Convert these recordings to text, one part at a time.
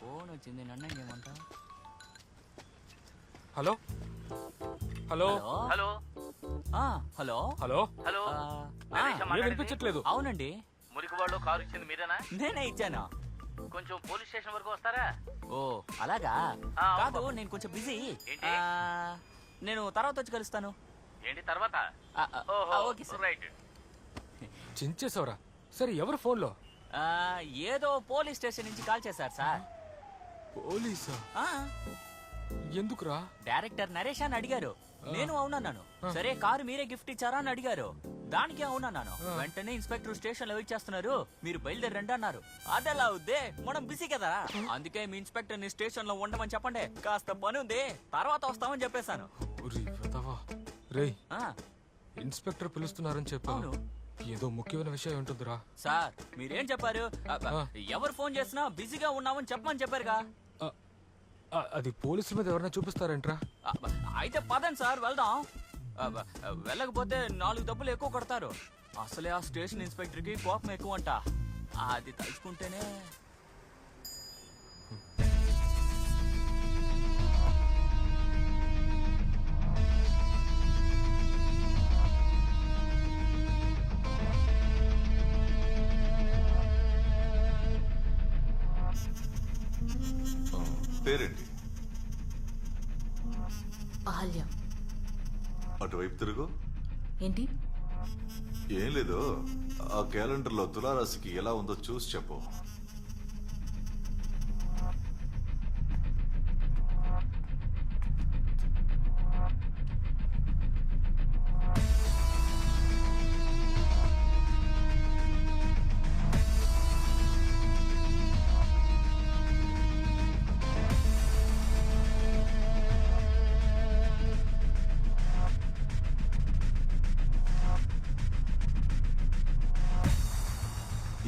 Phone వచ్చింది నన్ను ఏమంటా హలో? హలో? హలో? ఆ, హలో? హలో? హలో? వినిపించట్లేదు. అవునండి. మురికి వాళ్ళు కారు ఇచ్చింది మీరేనా? నేనే ఇచ్చాను. కొంచెం పోలీస్ స్టేషన్ వరకు వస్తారా? ఓ అలాగా? కాదు. నేను కొంచెం బిజీ. ఏంటి? నేను తర్వాత వచ్చి కలుస్తాను. ఏంటి తర్వాత? Okay sir. రైట్. చించేసావురా సరే ఎవరు ఫోన్లో? ఆ, ఏదో పోలీస్ స్టేషన్ నుంచి కాల్ చేశారు సార్. పోలీసా? ఆ, ఎందుకురా? డైరెక్టర్ నరేష్ అని అడిగారు. నేను అవునన్నాను. సరే కారు మీరే గిఫ్ట్ ఇచ్చారా అని అడిగారు. దానికి అవునన్నాను. వెంటనే ఇన్స్పెక్టర్ స్టేషన్లో వెయిట్ చేస్తున్నారు. మీరు బయలుదేరండి అన్నారు. అదెలా అవుద్దే మనం బిజీ కదా. అందుకే మీ ఇన్స్పెక్టర్ని స్టేషన్లో ఉండమని చెప్పండి. కాస్త పని ఉంది. తర్వాత వస్తామని చెప్పేశాను. ఒరి వెధవా. రేయ్ ఆ, ఇన్స్పెక్టర్ పిలుస్తున్నారని చెప్పా అవును. ఏదో ముఖ్యమైన విషయం ఉంటుందిరా. సార్ మీరేం చెప్పారు? అబ్బ, ఆ. ఎవరు ఫోన్ చేసినా బిజీగా ఉన్నామని చెప్పమని చెప్పారుగా. అది పోలీసుల మీద ఎవరైనా చూపిస్తారేంట్రా? అబ్బ, అయితే పదండి సార్ వెళ్దాం. అబ్బ, వెళ్ళకపోతే నాలుగు డబ్బులు ఎక్కువ కొడతారు. అసలే ఆ స్టేషన్ ఇన్స్పెక్టర్కి కోపం ఎక్కువ అంట అది తలుచుకుంటేనే పేరేంటి? అహల్య అటువైపు తిరుగు. ఏంటి? ఏం లేదు. ఆ క్యాలెండర్లో తులారాశికి ఎలా ఉందో చూసి చెప్పు.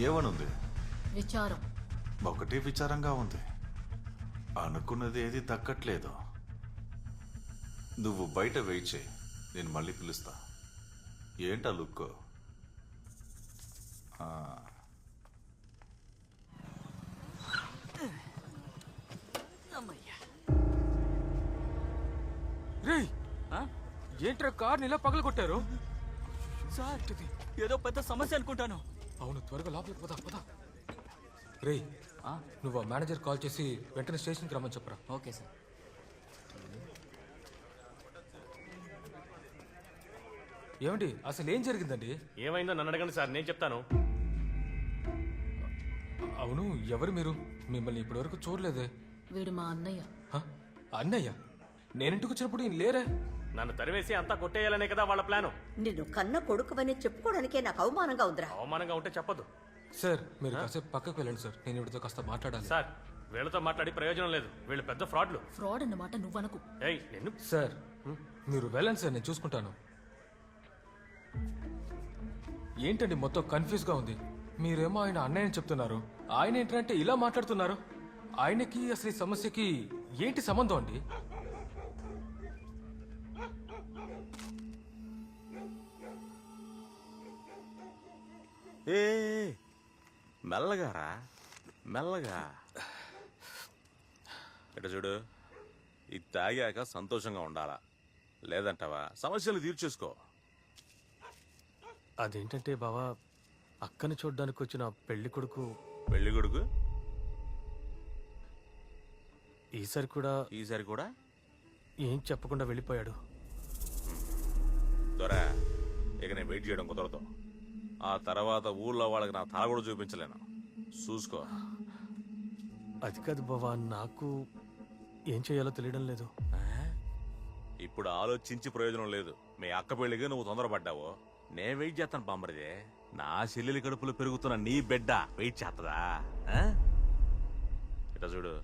ఏమనుంది? విచారం. ఒకటే విచారంగా ఉంది. అనుకున్నది ఏది దక్కట్లేదు నువ్వు బయట వెయిట్ చేయి. నేను మళ్ళీ పిలుస్తా. ఏంటా లుక్ ఆ, రేయ్? ఏంట్రా కార్ని ఇలా పగల కొట్టారు సార్ ఏదో పెద్ద సమస్య అనుకుంటాను. అవును త్వరగా లోపలికి పద పద. ఆ, నువ్వు ఆ మేనేజర్ కాల్ చేసి వెంటనే స్టేషన్కి రమ్మని చెప్పరా? Okay sir. ఏమండి అసలు ఏం జరిగిందండి? ఏమైందో నన్ను అడగండి సార్ నేను చెప్తాను. అవును ఎవరు మీరు? మిమ్మల్ని ఇప్పటివరకు చూడలేదే. వీడు మా అన్నయ్య. హ? అన్నయ్య? నేనింటికి వచ్చినప్పుడు ఈయన లేరే? నన్ను తరివేసి అంతా కొట్టేయాలనే కదా వాళ్ళ ప్లాను. నిన్ను కన్న కొడుకువని చెప్పుకోవడానికే నాకు అవమానంగా ఉందిరా. అవమానంగా ఉంటే చెప్పదు. సార్ మీరు కాసేపు పక్కకు వెళ్ళండి సార్. నేను ఇవిడితో కాస్త మాట్లాడాలి. సార్ వీళ్ళతో మాట్లాడి ప్రయోజనం లేదు. వీళ్ళు పెద్ద ఫ్రాడ్లు. ఫ్రాడ్ అన్నమాట నువ్వనకు. ఏయ్ నిన్ను. సార్ మీరు వెళ్ళండి సార్ నేను చూసుకుంటాను. ఏంటండి మొత్తం కన్ఫ్యూజ్గా ఉంది? మీరేమో ఆయన అన్నయ్యని చెప్తున్నారు. ఆయన ఏంటంటే ఇలా మాట్లాడుతున్నారు. ఆయనకి అసలు ఈ సమస్యకి ఏంటి సంబంధం అండి? ఏ మెల్లగా రా. మెల్లగా. ఇట చూడు? ఇది తాగాక సంతోషంగా ఉండాలా? లేదంటావా? సమస్యలు తీర్చేసుకో అదేంటంటే బావా అక్కని చూడ్డానికి వచ్చిన పెళ్ళి కొడుకు పెళ్ళి కొడుకు? ఈసారి కూడా ఈసారి కూడా? ఏం చెప్పకుండా వెళ్ళిపోయాడు. దొరా ఇక నేను వెయిట్ చేయడం కుదరదు. ఆ తర్వాత ఊళ్ళో వాళ్ళకి నా తల కూడా చూపించలేను. చూసుకో. అది కాదు బావా నాకు ఏం చేయాలో తెలియడం లేదు. ఇప్పుడు ఆలోచించి ప్రయోజనం లేదు. మీ అక్క పెళ్ళికి నువ్వు తొందరపడ్డావు. నేను వెయిట్ చేస్తాను బామ్మరిదే నా చెల్లెలి కడుపులో పెరుగుతున్న నీ బిడ్డ వెయిట్ చేస్తుందా? ఇట చూడు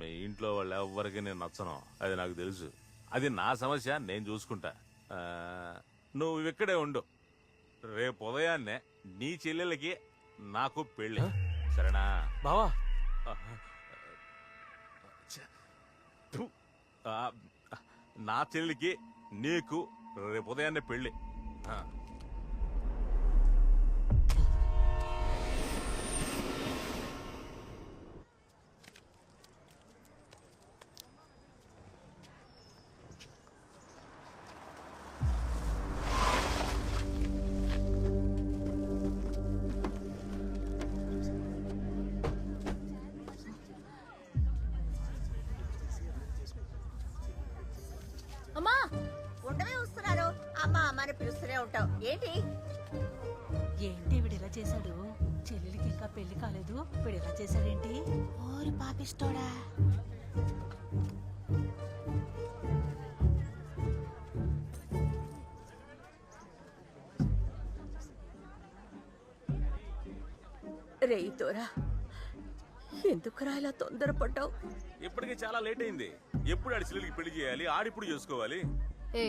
మీ ఇంట్లో వాళ్ళు ఎవ్వరికి నేను నచ్చను. అది నాకు తెలుసు. అది నా సమస్య నేను చూసుకుంటా. నువ్వు ఇక్కడే ఉండు. రేపు ఉదయాన్నే నీ చెల్లెలకి నాకు పెళ్ళి సరేనా బావా థు. ఆ, నా చెల్లికి నీకు రేపు ఉదయాన్నే పెళ్ళి ఆ. ఉంటావు ఏంటి? ఏంటి వీడు ఇలా చేశాడు? చెల్లెలికి ఇంకా పెళ్ళి కాలేదు. వీడు ఇలా చేశాడేంటి? ఓరి పాపిస్తోడా. రేయి తోరా ఎందుకురా ఇలా తొందరపడ్డావు? ఇప్పటికే చాలా లేట్ అయింది. ఎప్పుడు ఆడి చెల్లెలికి పెళ్ళి చేయాలి? ఆడిప్పుడు చేసుకోవాలి? ఏ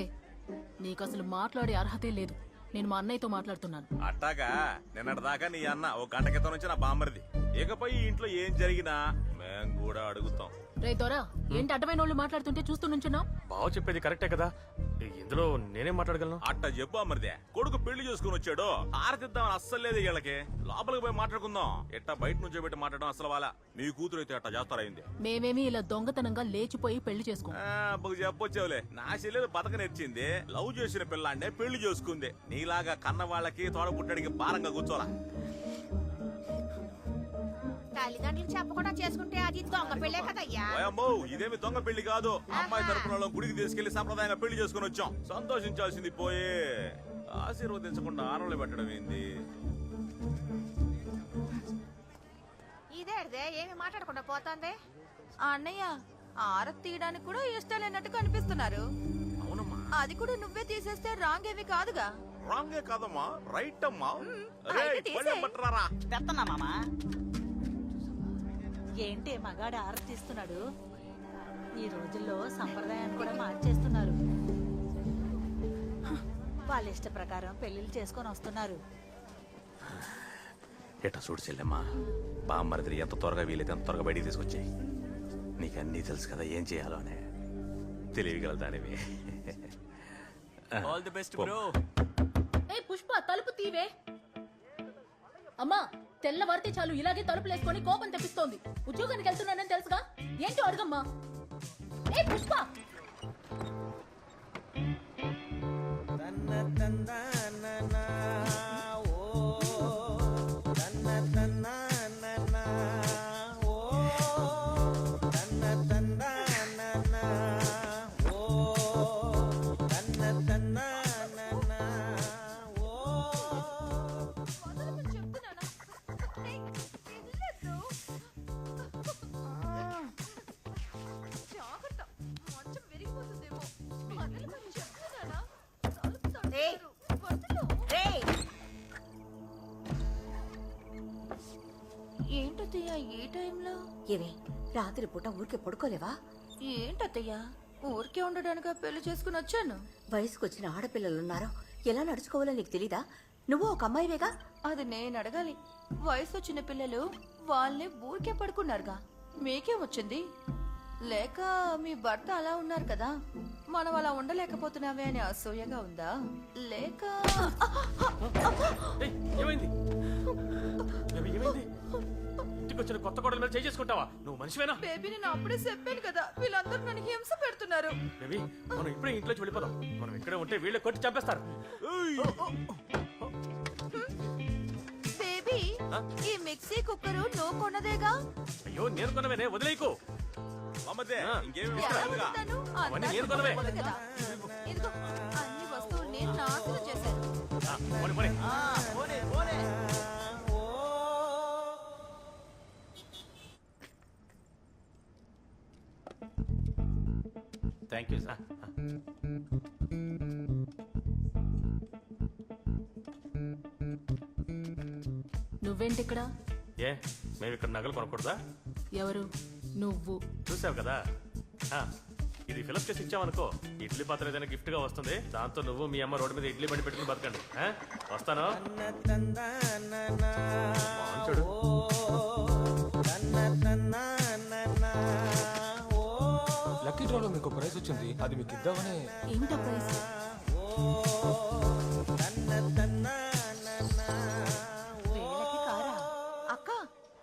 నీకు అసలు మాట్లాడే అర్హతే లేదు. నేను మా అన్నయ్యతో మాట్లాడుతున్నాను. అట్టాగా నిన్నటి దాకా నీ అన్న ఒక గంట క్రితం నుంచి నా బామ్మరిది. ఇకపై ఈ ఇంట్లో ఏం జరిగినా మేం కూడా అడుగుతాం. రే దొరా ఏంటి అడ్డమైన వాళ్ళు మాట్లాడుతుంటే చూస్తూ నుంచున్నావు? బావ చెప్పేది కరెక్టే కదా. ఇందులో నేనేం మాట్లాడగలను? అట్ట చెప్పు అమరిదే. కొడుకు పెళ్ళి చేసుకుని వచ్చాడు ఆరతిద్దామని అస్సలు లేదు వీళ్ళకి. లోపలికి పోయి మాట్లాడుకుందాం. ఎట్టా బయట నుంచి పెట్టి మాట్లాడడం అసలు వాళ్ళ. మీ కూతురు అయితే అట్టా చేస్తారైంది మేమేమి ఇలా దొంగతనంగా లేచిపోయి పెళ్ళి చేసుకో. చెప్పొచ్చావులే. నా చెల్లెలు బతక నేర్చింది. లవ్ చేసిన పిల్లాన్నే పెళ్ళి చేసుకుంది. నీలాగా కన్న వాళ్ళకి తోడ పుట్టడికి భారంగా కూర్చోలా తల్లిదండ్రులు చెప్పకుండా చేసుకుంటే అది దొంగ పెళ్ళే కదయ్యా? ఓయమ్మో ఇదేమి దొంగ పెళ్ళి కాదు. అమ్మాయి తరపున గుడికి తీసుకెళ్ళి సంప్రదాయంగా పెళ్ళి చేసుకుని వచ్చాం. సంతోషించాల్సింది పోయే. ఆశీర్వదించకుండా ఆనవలు పెట్టడం ఏంది? ఇదేదే ఏమి మాట్లాడకుండా పోతుంది? అన్నయ్య ఆరతి తీయడానికి కూడా ఇష్టం లేనట్టు కనిపిస్తున్నారు అవునమ్మా. అది కూడా నువ్వే తీసేస్తే రాంగ్ ఏమి కాదుగా? రాంగే కాదమ్మా. రైట్ అమ్మా. తెస్తున్నా మామా? ఏంటి మగాడు ఆరతిస్తున్నాడు ఈ రోజుల్లో సంప్రదాయాన్ని కూడా మార్చేస్తున్నారు. వాళ్ళ ఇష్ట ప్రకారం పెళ్ళిళ్ళు చేసుకొని వస్తున్నారు. ఎట్లా చూడు చెల్లెమ్మా బామ్మరిది ఎంత త్వరగా వీలైతే అంత త్వరగా బయటికి తీసుకొచ్చాయి. నీకు అన్నీ తెలుసు కదా ఏం చేయాలో అని. తెలియగల దానివి. ఆల్ ది బెస్ట్ బ్రో ఏ పుష్ప తలుపు తీవే. అమ్మా తెల్లవారితే చాలు ఇలాగే తలుపులేసుకొని కోపం తెప్పిస్తోంది. ఉద్యోగానికి వెళ్తున్నానని తెలుసుగా? ఏంటో అడగమ్మా. ఏ పుష్ప! తన్న ఏంటత్తయ్య ఈ టైంలో? ఏమే రాత్రి పూట ఊరికే పడుకోలేవా? ఏంటత్తయ్య? ఊరికే ఉండడానికి పెళ్ళి చేసుకుని వచ్చాను? వయసుకొచ్చిన ఆడపిల్లలున్నారో ఎలా నడుచుకోవాలో నీకు తెలీదా? నువ్వు ఒక అమ్మాయివేగా? అది నేను అడగాలి. వయసు వచ్చిన పిల్లలు వాళ్ళని ఊరికే పడుకున్నారుగా. మీకేం వచ్చింది? లేక మీ భర్త అలా ఉన్నారు కదా? మనం అలా ఉండలేకపోతున్నామే అని అసూయగా ఉందా? లేక ఏమైంది? ఏమి- ఏమైంది? ఇంటికి వచ్చిన కొత్త కోడల మీద చేసుకుంటావా? నువ్వు మనిషివేనా? బేబీ నేను అప్పుడే చెప్పాను కదా వీళ్ళందరూ నన్ను హింస పెడుతున్నారు. బేబీ మనం ఇప్పుడే ఇంట్లోకి వెళ్ళిపోదాం. మనం ఇక్కడే ఉంటే వీళ్ళే కొట్టి చంపేస్తారు. బేబీ ఈ మిక్సీ కుక్కరు నువ్వు కొన్నదేగా? అయ్యో నేను కొనవేనే వదిలేయకు. బామ్మర్దే ఆ. ఇంకేమి ఎలా విషయాలుగా? వదులుతాను? అవన్నీ అంతా నేను కొన్నవే. కొన్నది కదా. ఇదిగో అన్ని వస్తువులు నేను నాశనం చేశాను ఆ, పోనీ, పోనీ. థ్యాంక్ యూ సార్ నువ్వేంటి ఇక్కడ ఏ మేము ఇక్కడ నగలు కొనకూడదా ఎవరు నువ్వు చూసావు కదా? ఆ, ఇది ఫిలప్ చేసి ఇచ్చావనుకో ఇడ్లీ పాత్ర ఏదైనా గిఫ్ట్గా వస్తుంది దాంతో నువ్వు మీ అమ్మ రోడ్డు మీద ఇడ్లీ బండి పెట్టుకుని బతకండి. ఆ? వస్తాను. బాగుంటాడు లక్కీ డ్రాలో మీకు ప్రైజ్ వచ్చింది. అది మీకు ఇద్దామని ఏమిటా ప్రైస్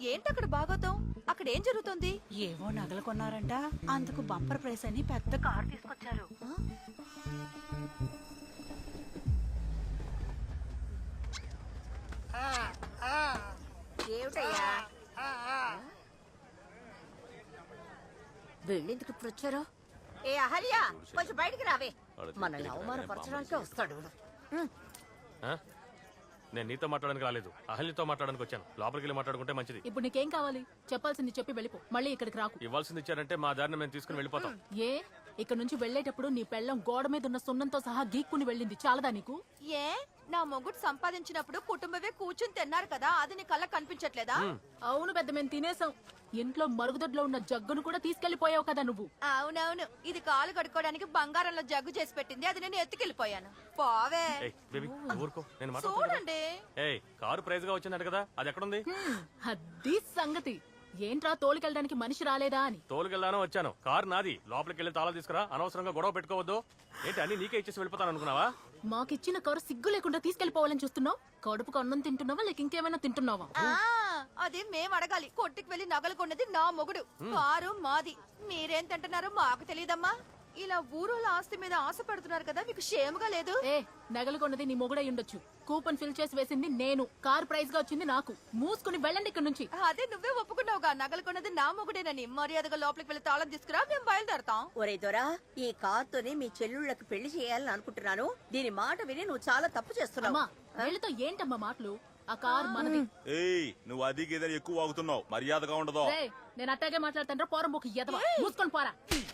ఏంటి అక్కడ బాగోతాం? అక్కడ ఏం జరుగుతుంది? ఏవో నగలు కొన్నారంట. అందుకు బంపర్ ప్రైస్ అని పెద్ద కార్ తీసుకొచ్చారు. ఏమిటయ్యా? వెళ్ళేందుకు ఇప్పుడు వచ్చారో? ఏ అహల్య కొంచెం బయటికి రావే. మనల్ని అవమానపరచడానికే వస్తాడు. ఆ? నేను నీతో మాట్లాడడానికి రాలేదు. అహల్యతో మాట్లాడడానికి వచ్చాను. లోపలికి వెళ్ళి మాట్లాడుకుంటే మంచిది. ఇప్పుడు నీకేం కావాలి? చెప్పాల్సింది చెప్పి వెళ్ళిపో. మళ్ళీ ఇక్కడికి రాకు. ఇవ్వాల్సింది ఇచ్చారంటే మా దారిని మేము తీసుకుని వెళ్ళిపోతాం. ఏ? ఇక్కడ నుంచి వెళ్ళేటప్పుడు నీ పెళ్ళం గోడ మీద ఉన్న సున్నంతో సహా గీక్కుని వెళ్ళింది. చాలదా నీకు? ఏ? నా మొగుడు సంపాదించినప్పుడు కుటుంబమే కూర్చుని తిన్నారు కదా అది నీ కళ్ళ కనిపించట్లేదా? అవును పెద్ద మేము తినేసాం. ఇంట్లో మరుగుదొడ్లో ఉన్న జగ్గును కూడా తీసుకెళ్ళిపోయావు కదా నువ్వు. అవునవును. ఇది కాలు కడుక్కోవడానికి బంగారంలో జగ్గు చేసి పెట్టింది అది నేను ఎత్తుకెళ్ళిపోయాను. పోవే. ఏయ్ బేబీ ఊరుకో. నేను మాట్లాడుతున్నా చూడండి. ఏయ్ కారు ప్రైజ్గా వచ్చిందంట కదా అది ఎక్కడుంది? అది సంగతి. ఏంట్రా తోలుకెళ్ళడానికి మనిషి రాలేదా అని? తోలుకెళ్ళానో వచ్చాను. కారు నాది. లోపలికి వెళ్ళి తాళాలు తీసుకురా. అనవసరంగా గొడవ పెట్టుకోవద్దు. ఏంటి అన్ని నీకే ఇచ్చేసి వెళ్ళిపోతాను అనుకున్నావా? మాకిచ్చిన కారు సిగ్గు లేకుండా తీసుకెళ్ళిపోవాలని చూస్తున్నావు? కడుపుకు అన్నం తింటున్నావా లేక ఇంకేమైనా తింటున్నావా? ఆ అది మేం అడగాలి. కొట్టుకు వెళ్ళి నగలు కొన్నది నా మొగుడు. కారు మాది. మీరేం తింటున్నారో మాకు తెలియదమ్మా. ఇలా ఊరోళ్ళ ఆస్తి మీద ఆశ పడుతున్నారు కదా మీకు క్షేమగా లేదు? ఏ నగలు కొన్నది నీ మొగుడై ఉండొచ్చు. కూపన్ ఫిల్ చేసి వేసింది నేను. కార్ ప్రైజ్గా వచ్చింది నాకు. మూసుకుని వెళ్ళండి ఇక్కడ నుంచి. అదే నువ్వే ఒప్పుకున్నావుగా. నగలు కొన్నది నా మొగుడేనని. మర్యాదగా లోపలికి వెళ్ళి తాళం తీసుకురా మేము బయలుదేరతాం. ఒరే దొరా ఈ కార్తోనే మీ చెల్లుళ్ళకి పెళ్ళి చేయాలని అనుకుంటున్నాను. దీని మాట విని నువ్వు చాలా తప్పు చేస్తున్నావు. అమ్మా వీళ్ళతో ఏంటమ్మా మాటలు? ఆ కార్ మనది. ఏయ్ నువ్వు అది గేదని ఎక్కువ వాగుతున్నావు. మర్యాదగా ఉండదు. రేయ్, నేను అట్టాగే మాట్లాడతాను పోరం ఒక ఎదవ. మూసుకొని పోరా.